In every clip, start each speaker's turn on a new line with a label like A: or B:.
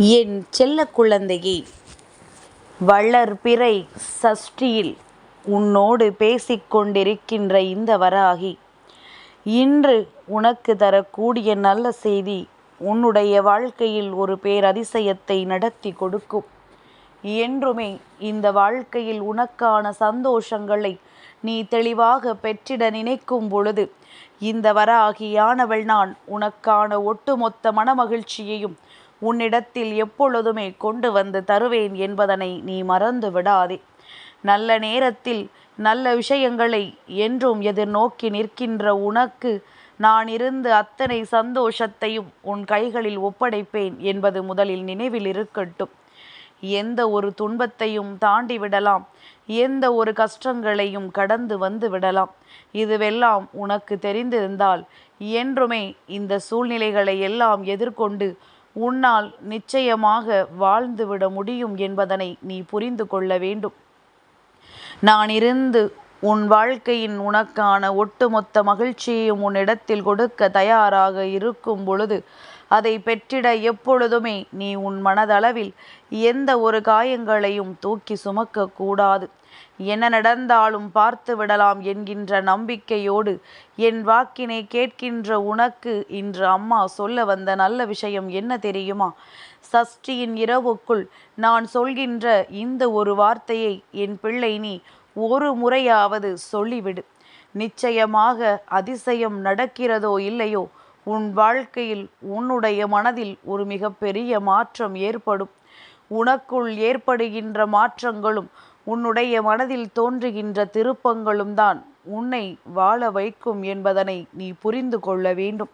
A: என் செல்ல குழந்தையே வளர்பிறை சஷ்டியில் உன்னோடு பேசிக் கொண்டிருக்கின்ற இந்த வராகி இன்று உனக்கு தரக்கூடிய நல்ல செய்தி உன்னுடைய வாழ்க்கையில் ஒரு பேரதிசயத்தை நடத்தி கொடுக்கும். என்றுமே இந்த வாழ்க்கையில் உனக்கான சந்தோஷங்களை நீ தெளிவாக பெற்றிட நினைக்கும் பொழுது இந்த வராகியானவள் நான் உனக்கான ஒட்டுமொத்த மனமகிழ்ச்சியையும் உன்னிடத்தில் எப்பொழுதுமே கொண்டு வந்து தருவேன் என்பதனை நீ மறந்து விடாதே. நல்ல நேரத்தில் நல்ல விஷயங்களை என்றும் எதிர்நோக்கி நிற்கின்ற உனக்கு நான் இருந்து அத்தனை சந்தோஷத்தையும் உன் கைகளில் ஒப்படைப்பேன் என்பது முதலில் நினைவில் இருக்கட்டும். எந்த ஒரு துன்பத்தையும் தாண்டி விடலாம். எந்த ஒரு கஷ்டங்களையும் கடந்து வந்து விடலாம். இதுவெல்லாம் உனக்கு தெரிந்திருந்தால் என்றுமே இந்த சூழ்நிலைகளை எல்லாம் எதிர்கொண்டு உன்னால் நிச்சயமாக வாழ்ந்துவிட முடியும் என்பதனை நீ புரிந்து கொள்ள வேண்டும். நான் இருந்து உன் வாழ்க்கையின் உனக்கான ஒட்டுமொத்த மகிழ்ச்சியையும் உன்னிடத்தில் கொடுக்க தயாராக இருக்கும் பொழுது அதை பெற்றிட எப்பொழுதுமே நீ உன் மனதளவில் எந்த ஒரு காயங்களையும் தூக்கி சுமக்கக்கூடாது. என்ன நடந்தாலும் பார்த்து விடலாம் என்கின்ற நம்பிக்கையோடு என் வாக்கினை கேட்கின்ற உனக்கு இன்று அம்மா சொல்ல வந்த நல்ல விஷயம் என்ன தெரியுமா? சஷ்டியின் இரவுக்குள் நான் சொல்கின்ற இந்த ஒரு வார்த்தையை என் பிள்ளை நீ ஒரு முறையாவது சொல்லிவிடு. நிச்சயமாக அதிசயம் நடக்கிறதோ இல்லையோ உன் வாழ்க்கையில் உன்னுடைய மனதில் ஒரு மிகப்பெரிய மாற்றம் ஏற்படும். உனக்குள் ஏற்படுகின்ற மாற்றங்களும் உன்னுடைய மனதில் தோன்றுகின்ற திருப்பங்களும் தான் உன்னை வாழ வைக்கும் என்பதனை நீ புரிந்து கொள்ள வேண்டும்.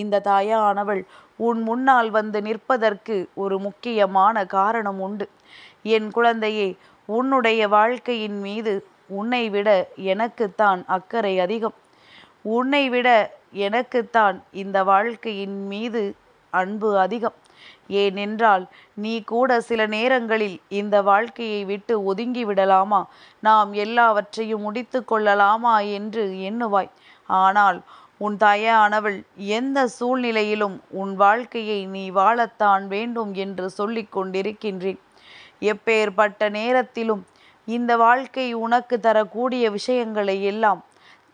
A: இந்த தாயானவள் உன் முன்னால் வந்து நிற்பதற்கு ஒரு முக்கியமான காரணம் உண்டு. என் குழந்தையே உன்னுடைய வாழ்க்கையின் மீது உன்னை விட எனக்குத்தான் அக்கறை அதிகம். உன்னை விட எனக்குத்தான் இந்த வாழ்க்கையின் மீது அன்பு அதிகம். ஏனென்றால் நீ கூட சில நேரங்களில் இந்த வாழ்க்கையை விட்டு ஒதுங்கி விடலாமா? நாம் எல்லாவற்றையும் முடித்து கொள்ளலாமா என்று எண்ணுவாய். ஆனால் உன் தாயானவள் எந்த சூழ்நிலையிலும் உன் வாழ்க்கையை நீ வாழத்தான் வேண்டும் என்று சொல்லிக் கொண்டிருக்கின்றேன். எப்பேற்பட்ட நேரத்திலும் இந்த வாழ்க்கை உனக்கு தரக்கூடிய விஷயங்களை எல்லாம்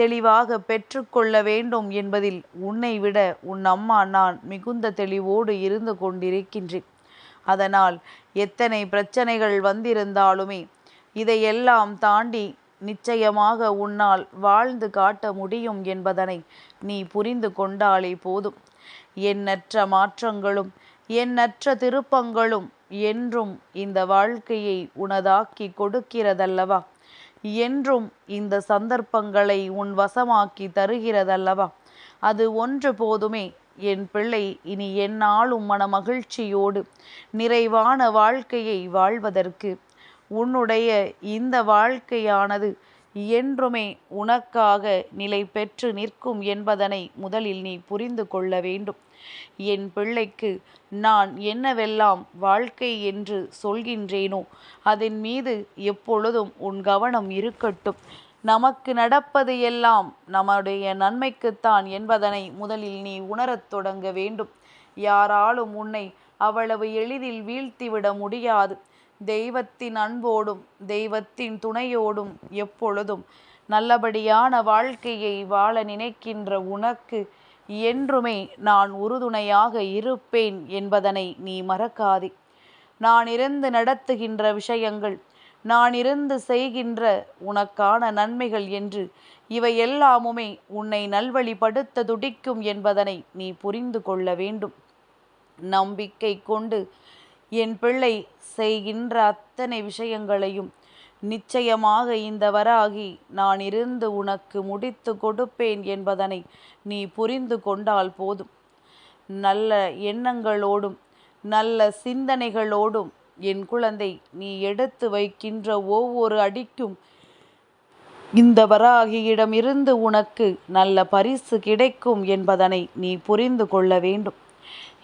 A: தெளிவாக பெற்றுக்கொள்ள வேண்டும் என்பதில் உன்னை விட உன் அம்மா நான் மிகுந்த தெளிவோடு இருந்து கொண்டிருக்கின்றேன். அதனால் எத்தனை பிரச்சனைகள் வந்திருந்தாலுமே இதையெல்லாம் தாண்டி நிச்சயமாக உன்னால் வாழ்ந்து காட்ட முடியும் என்பதனை நீ புரிந்து கொண்டாலே போதும். எண்ணற்ற மாற்றங்களும் எண்ணற்ற திருப்பங்களும் என்றும் இந்த வாழ்க்கையை உனதாக்கி கொடுக்கிறதல்லவா? என்றும் இந்த சந்தர்ப்பங்களை உன் வசமாக்கி தருகிறதல்லவா? அது ஒன்று போதுமே. என் பிள்ளை இனி என்னாலும் மன மகிழ்ச்சியோடு நிறைவான வாழ்க்கையை வாழ்வதற்கு. உன்னுடைய இந்த வாழ்க்கையானது என்றுமே உனக்காக நிலை பெற்று நிற்கும் என்பதனை முதலில் நீ புரிந்து கொள்ள வேண்டும். என் பிள்ளைக்கு நான் என்னவெல்லாம் வாழ்க்கை என்று சொல்கின்றேனோ அதன் மீது எப்பொழுதும் உன் கவனம் இருக்கட்டும். நமக்கு நடப்பது எல்லாம் நம்முடைய நன்மைக்குத்தான் என்பதனை முதலில் நீ உணரத் தொடங்க வேண்டும். யாராலும் உன்னை அவ்வளவு எளிதில் வீழ்த்திவிட முடியாது. தெய்வத்தின் அன்போடும் தெய்வத்தின் துணையோடும் எப்பொழுதும் நல்லபடியான வாழ்க்கையை வாழ நினைக்கின்ற உனக்கு என்றுமே நான் உறுதுணையாக இருப்பேன் என்பதனை நீ மறக்காதே. நான் இருந்து நடத்துகின்ற விஷயங்கள் நான் இருந்து செய்கின்ற உனக்கான நன்மைகள் என்று இவை எல்லாமுமே உன்னை நல்வழிப்படுத்த துடிக்கும் என்பதனை நீ புரிந்து கொள்ள வேண்டும். நம்பிக்கை கொண்டு என் பிள்ளை செய்கின்ற அத்தனை விஷயங்களையும் நிச்சயமாக இந்த வராகி நான் இருந்து உனக்கு முடித்து கொடுப்பேன் என்பதனை நீ புரிந்து கொண்டால் போதும். நல்ல எண்ணங்களோடும் நல்ல சிந்தனைகளோடும் என் குழந்தை நீ எடுத்து வைக்கின்ற ஒவ்வொரு அடிக்கும் இந்த வராகியிடமிருந்து உனக்கு நல்ல பரிசு கிடைக்கும் என்பதனை நீ புரிந்து கொள்ள வேண்டும்.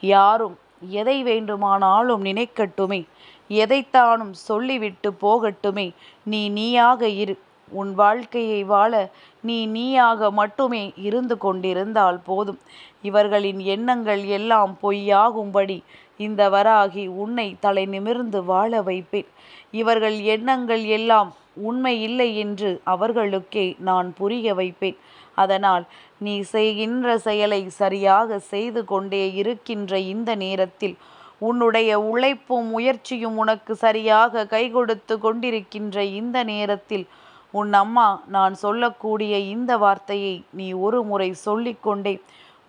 A: யாரும் எதை வேண்டுமானாலும் நினைக்கட்டுமே. எதைத்தானும் சொல்லிவிட்டு போகட்டுமே. நீ நீயாக இரு. உன் வாழ்க்கையை வாழ நீ நீயாக மட்டுமே இருந்து கொண்டிருந்தால் போதும். இவர்களின் எண்ணங்கள் எல்லாம் பொய்யாகும்படி இந்த வராகி உன்னை தலை நிமிர்ந்து வாழ வைப்பேன். இவர்கள் எண்ணங்கள் எல்லாம் உண்மை இல்லை என்று அவர்களுக்கே நான் புரிய வைப்பேன். அதனால் நீ செய்கின்ற செயலை சரியாக செய்து கொண்டே இருக்கின்ற இந்த நேரத்தில் உன்னுடைய உழைப்பும் முயற்சியும் உனக்கு சரியாக கை கொடுத்து கொண்டிருக்கின்ற இந்த நேரத்தில் உன் அம்மா நான் சொல்லக்கூடிய இந்த வார்த்தையை நீ ஒரு முறை சொல்லிக்கொண்டே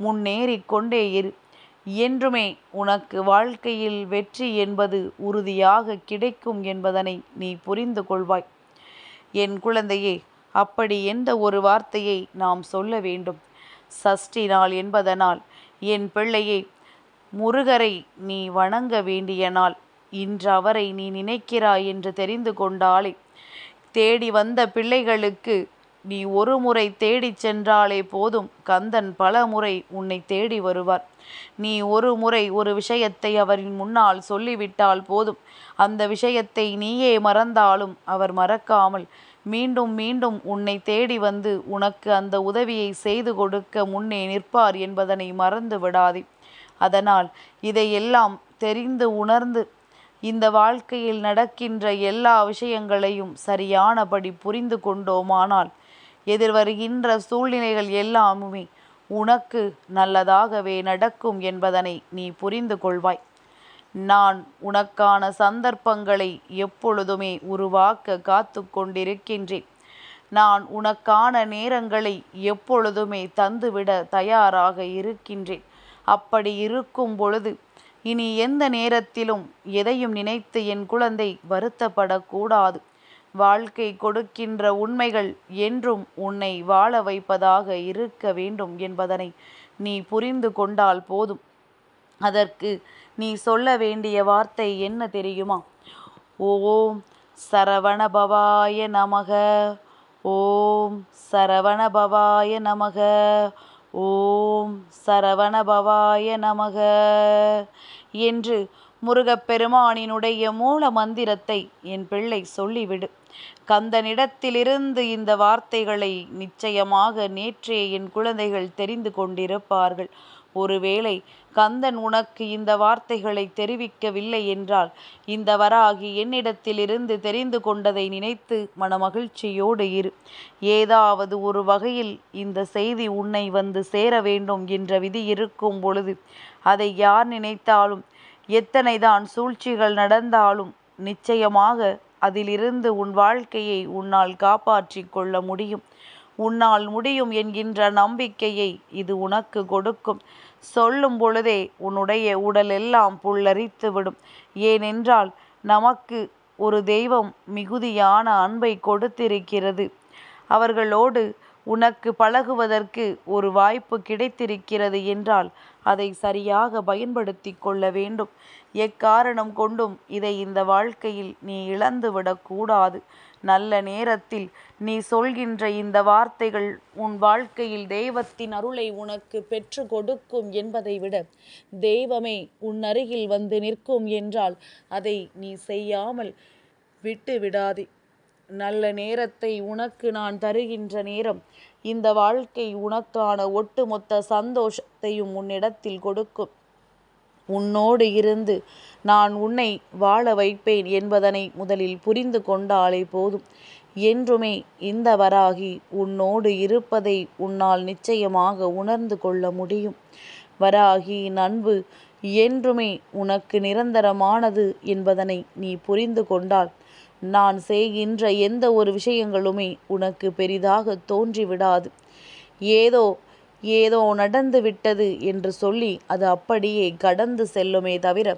A: முன்னேறிக்கொண்டே இரு. என்றுமே உனக்கு வாழ்க்கையில் வெற்றி என்பது உறுதியாக கிடைக்கும் என்பதனை நீ புரிந்து கொள்வாய். என் குழந்தையே அப்படி எந்த ஒரு வார்த்தையை நாம் சொல்ல வேண்டும்? சஷ்டி நாள் என்பதனால் என் பிள்ளையை முருகரை நீ வணங்க வேண்டிய நாள் இன்று அவரை நீ நினைக்கிறாய் என்று தெரிந்து கொண்டாலே தேடி வந்த பிள்ளைகளுக்கு நீ ஒரு முறை தேடிச் சென்றாலே போதும். கந்தன் பல முறை உன்னை தேடி வருவார். நீ ஒரு முறை ஒரு விஷயத்தை அவரின் முன்னால் சொல்லிவிட்டால் போதும். அந்த விஷயத்தை நீயே மறந்தாலும் அவர் மறக்காமல் மீண்டும் மீண்டும் உன்னை தேடி வந்து உனக்கு அந்த உதவியை செய்து கொடுக்க முன்னே நிற்பார் என்பதனை மறந்து விடாதே அதனால் இதையெல்லாம் தெரிந்து உணர்ந்து இந்த வாழ்க்கையில் நடக்கின்ற எல்லா விஷயங்களையும் சரியானபடி புரிந்து கொண்டோமானால் எதிர்வருகின்ற சூழ்நிலைகள் எல்லாமுமே உனக்கு நல்லதாகவே நடக்கும் என்பதனை நீ புரிந்து கொள்வாய். நான் உனக்கான சந்தர்ப்பங்களை எப்பொழுதுமே உருவாக்க காத்து கொண்டிருக்கின்றேன். நான் உனக்கான நேரங்களை எப்பொழுதுமே தந்துவிட தயாராக இருக்கின்றேன். அப்படி இருக்கும் பொழுது இனி எந்த நேரத்திலும் எதையும் நினைத்து என் குழந்தை வருத்தப்படக்கூடாது. வாழ்க்கை கொடுக்கின்ற உண்மைகள் என்றும் உன்னை வாழ வைப்பதாக இருக்க வேண்டும் என்பதனை நீ புரிந்து கொண்டால் போதும். அதற்கு நீ சொல்ல வேண்டிய வார்த்தை என்ன தெரியுமா? ஓம் சரவணபவாய நமக. ஓம் சரவணபவாய நமக. ஓம் சரவணபவாய நமக. என்று முருகப்பெருமானினுடைய மூல மந்திரத்தை என் பிள்ளை சொல்லிவிடு. கந்தனிடத்திலிருந்து இந்த வார்த்தைகளை நிச்சயமாக நேற்றே என் குழந்தைகள் தெரிந்து கொண்டிருப்பார்கள். ஒருவேளை கந்தன் உனக்கு இந்த வார்த்தைகளை தெரிவிக்கவில்லை என்றால் இந்த வராகி என்னிடத்திலிருந்து தெரிந்து கொண்டதை நினைத்து மனமகிழ்ச்சியோடு இரு. ஏதாவது ஒரு வகையில் இந்த செய்தி உன்னை வந்து சேர வேண்டும் என்ற விதி இருக்கும் பொழுது அதை யார் நினைத்தாலும் எத்தனைதான் சூழ்ச்சிகள் நடந்தாலும் நிச்சயமாக அதிலிருந்து உன் வாழ்க்கையை உன்னால் காப்பாற்றி கொள்ள முடியும். உன்னால் முடியும் என்கின்ற நம்பிக்கையை இது உனக்கு கொடுக்கும். சொல்லும் பொழுதே உன்னுடைய உடல் எல்லாம் புல்லரித்து விடும் ஏனென்றால் நமக்கு ஒரு தெய்வம் மிகுதியான அன்பை கொடுத்திருக்கிறது. அவர்களோடு உனக்கு பழகுவதற்கு ஒரு வாய்ப்பு கிடைத்திருக்கிறது என்றால் அதை சரியாக பயன்படுத்தி கொள்ள வேண்டும். எக்காரணம் கொண்டும் இதை இந்த வாழ்க்கையில் நீ இழந்துவிடக்கூடாது நல்ல நேரத்தில் நீ சொல்கின்ற இந்த வார்த்தைகள் உன் வாழ்க்கையில் தெய்வத்தின் அருளை உனக்கு பெற்று கொடுக்கும் என்பதை விட தெய்வமே உன் அருகில் வந்து நிற்கும் என்றால் அதை நீ செய்யாமல் விட்டு விடாதே. நல்ல நேரத்தை உனக்கு நான் தருகின்ற நேரம் இந்த வாழ்க்கை உனக்கான ஒட்டுமொத்த சந்தோஷத்தையும் உன்னிடத்தில் கொடுக்கும். உன்னோடு இருந்து நான் உன்னை வாழ வைப்பேன் என்பதனை முதலில் புரிந்து கொண்டாலே போதும். என்றுமே இந்த வராகி உன்னோடு இருப்பதை உன்னால் நிச்சயமாக உணர்ந்து கொள்ள முடியும். வராகியின் அன்பு என்றுமே உனக்கு நிரந்தரமானது என்பதனை நீ புரிந்து கொண்டால் நான் செய்கின்ற எந்த ஒரு விஷயங்களுமே உனக்கு பெரிதாக தோன்றிவிடாது. ஏதோ ஏதோ நடந்து விட்டது என்று சொல்லி அது அப்படியே கடந்து செல்லுமே தவிர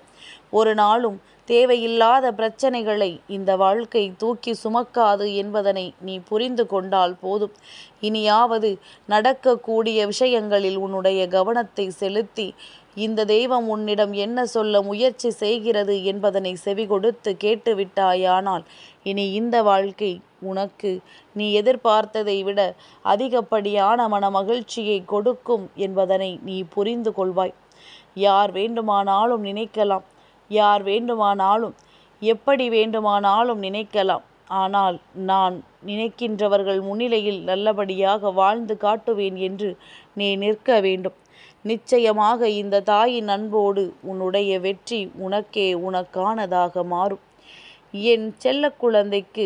A: ஒரு நாளும் தேவையில்லாத பிரச்சனைகளை இந்த வாழ்க்கை தூக்கி சுமக்காது என்பதனை நீ புரிந்து கொண்டால் போதும். இனியாவது நடக்கக்கூடிய விஷயங்களில் உன்னுடைய கவனத்தை செலுத்தி இந்த தெய்வம் உன்னிடம் என்ன சொல்ல முயற்சி செய்கிறது என்பதனை செவி கொடுத்து கேட்டுவிட்டாயானால் இனி இந்த வாழ்க்கை உனக்கு. நீ எதிர்பார்த்ததை விட அதிகப்படியான மன மகிழ்ச்சியை கொடுக்கும் என்பதனை நீ புரிந்து கொள்வாய். யார் வேண்டுமானாலும் நினைக்கலாம். யார் வேண்டுமானாலும் எப்படி வேண்டுமானாலும் நினைக்கலாம். ஆனால் நான் நினைக்கின்றவர்கள் முன்னிலையில் நல்லபடியாக வாழ்ந்து காட்டுவேன் என்று நீ நிற்க வேண்டும். நிச்சயமாக இந்த தாயின் அன்போடு உன்னுடைய வெற்றி உனக்கே உனக்கானதாக மாறும். என் செல்ல குழந்தைக்கு